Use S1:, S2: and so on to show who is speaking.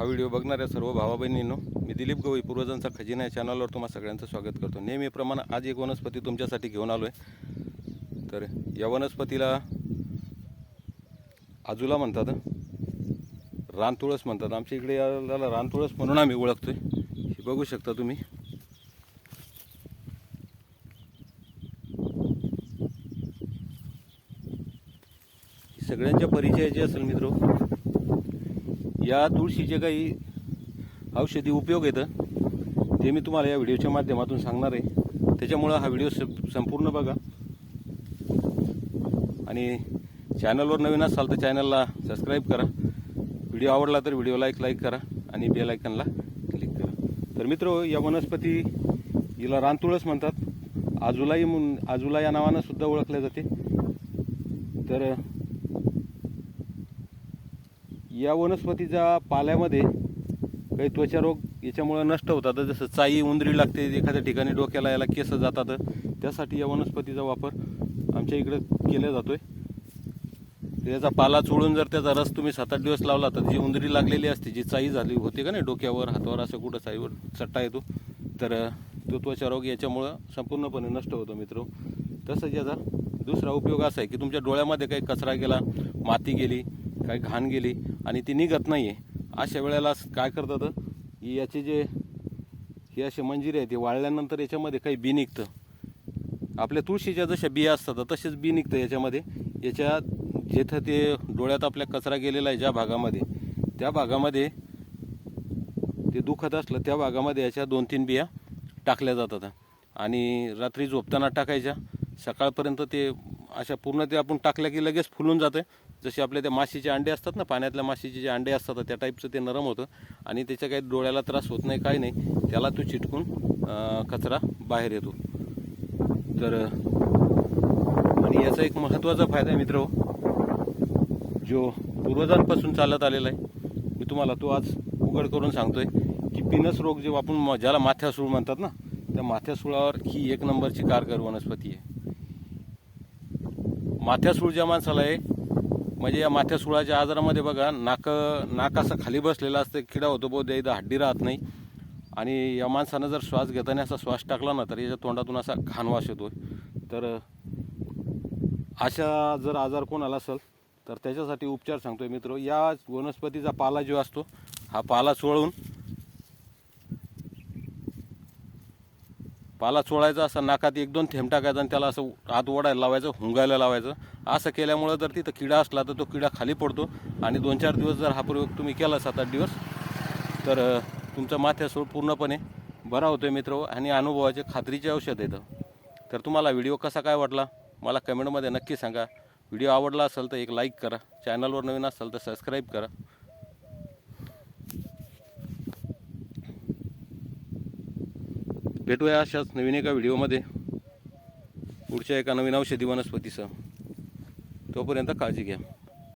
S1: हा व्हिडिओ बघणाऱ्या सर्व भावा बहिणींनो मी दिलीप गवई पूर्वजांचा खजिना या चॅनलवर तुम्हा सगळ्यांचं स्वागत करतो. नेहमीप्रमाणे आज एक वनस्पती तुमच्यासाठी घेऊन आलो आहे तर या वनस्पतीला आजूला म्हणतात रानतुळस म्हणतात. आमच्या इकडे याला रानतुळस म्हणून आम्ही ओळखतोय. हे बघू शकता तुम्ही. सगळ्यांच्या परिचयाची असेल मित्र. या तुळशीचे काही औषधी उपयोग येतं ते मी तुम्हाला या व्हिडिओच्या माध्यमातून सांगणार आहे. त्याच्यामुळं हा व्हिडिओ संपूर्ण बघा. आणि चॅनलवर नवीन असाल तर चॅनलला सबस्क्राईब करा. व्हिडिओ आवडला तर व्हिडिओला एक लाईक करा आणि बेल आयकनला क्लिक करा. तर मित्र या वनस्पती हिला रानतुळस म्हणतात. आजुलाई म्हणून आजुला या नावानं सुद्धा ओळखले जाते. तर या वनस्पतीच्या पाल्यामध्ये काही त्वचारोग याच्यामुळं नष्ट होतात. जसं चाई उंदरी लागते एखाद्या ठिकाणी डोक्याला याला केस जातात त्यासाठी या वनस्पतीचा वापर आमच्या इकडे केला जातो आहे त्याचा पाला चोळून जर त्याचा रस तुम्ही सात आठ दिवस लावला तर जी उंदरी लागलेली असते जी चाई झाली होती का नाही डोक्यावर हातावर असं कुठं चाईवर चट्टा येतो तर तो त्वचारोग याच्यामुळं संपूर्णपणे नष्ट होतो मित्र. तसंच याचा दुसरा उपयोग असा आहे की तुमच्या डोळ्यामध्ये काही कचरा गेला माती गेली काही घाण गेली आणि ती निघत नाही आहे अशा वेळेला काय करतात? की याचे जे हे असे मंजिरे आहेत ते वाळल्यानंतर याच्यामध्ये काही बी निघतं. आपल्या तुळशीच्या जशा बिया असतात तसेच बी निघतं याच्यामध्ये. याच्या जिथं ते डोळ्यात आपल्या कचरा गेलेला आहे ज्या भागामध्ये त्या भागामध्ये ते दुखत असलं त्या भागामध्ये याच्या दोन तीन बिया टाकल्या जातात. आणि रात्री झोपताना टाकायच्या. सकाळपर्यंत ते अशा पूर्ण ते आपण टाकल्या की लगेच फुलून जाते जसे आपले त्या माशीचे अंडे असतात ना पाण्यातल्या माशीचे जे अंडे असतात त्या टाईपचं ते नरम होतं. आणि त्याच्या काही डोळ्याला त्रास होत नाही काही नाही. त्याला तो चिटकून कचरा बाहेर येतो. तर आणि याचा एक महत्त्वाचा फायदा आहे मित्र जो पूर्वजांपासून चालत आलेला आहे मी तुम्हाला तो आज उघड करून सांगतोय की पिनस रोग जे आपण म- ज्याला माथ्यासूळ म्हणतात ना त्या माथ्यासुळावर ही एक नंबरची कारगर वनस्पती आहे. माथ्यासूळ ज्या माणसाला आहे म्हणजे या माथ्यासुळाच्या आजारामध्ये बघा नाक नाक असं खाली बसलेला असतं किडा होतो बहुधा एकदा हड्डी राहत नाही. आणि या माणसानं जर श्वास घेताना असा श्वास टाकला ना तर याच्या तोंडातून असा घाण वास येतो तर अशा जर आजार कोणाला असेल तर त्याच्यासाठी उपचार सांगतोय मित्र. या वनस्पतीचा पाला जो असतो हा पाला चोळून पाला चोळायचा असा नाकात एक दोन थेंब टाकायचा आणि त्याला असं आत ओढायला लावायचं हुंगायला लावायचं. असं केल्यामुळं जर तिथं किडा असला तर तो किडा खाली पडतो. आणि दोन चार दिवस जर हा प्रयोग तुम्ही केला सात आठ दिवस तर तुमचा माथ्यासूळ पूर्णपणे बरा होतोय मित्र. आणि अनुभवाचे खात्रीचे औषध येतं तर तुम्हाला व्हिडिओ कसा काय वाटला? मला कमेंटमध्ये नक्की सांगा. व्हिडिओ आवडला असेल तर एक लाईक करा. चॅनलवर नवीन असेल तर सबस्क्राईब करा. भेटूया अशाच नवीन एका व्हिडिओमध्ये. पुढच्या एका नवीन औषधी वनस्पतीसह तोपर्यंत काळजी घ्या.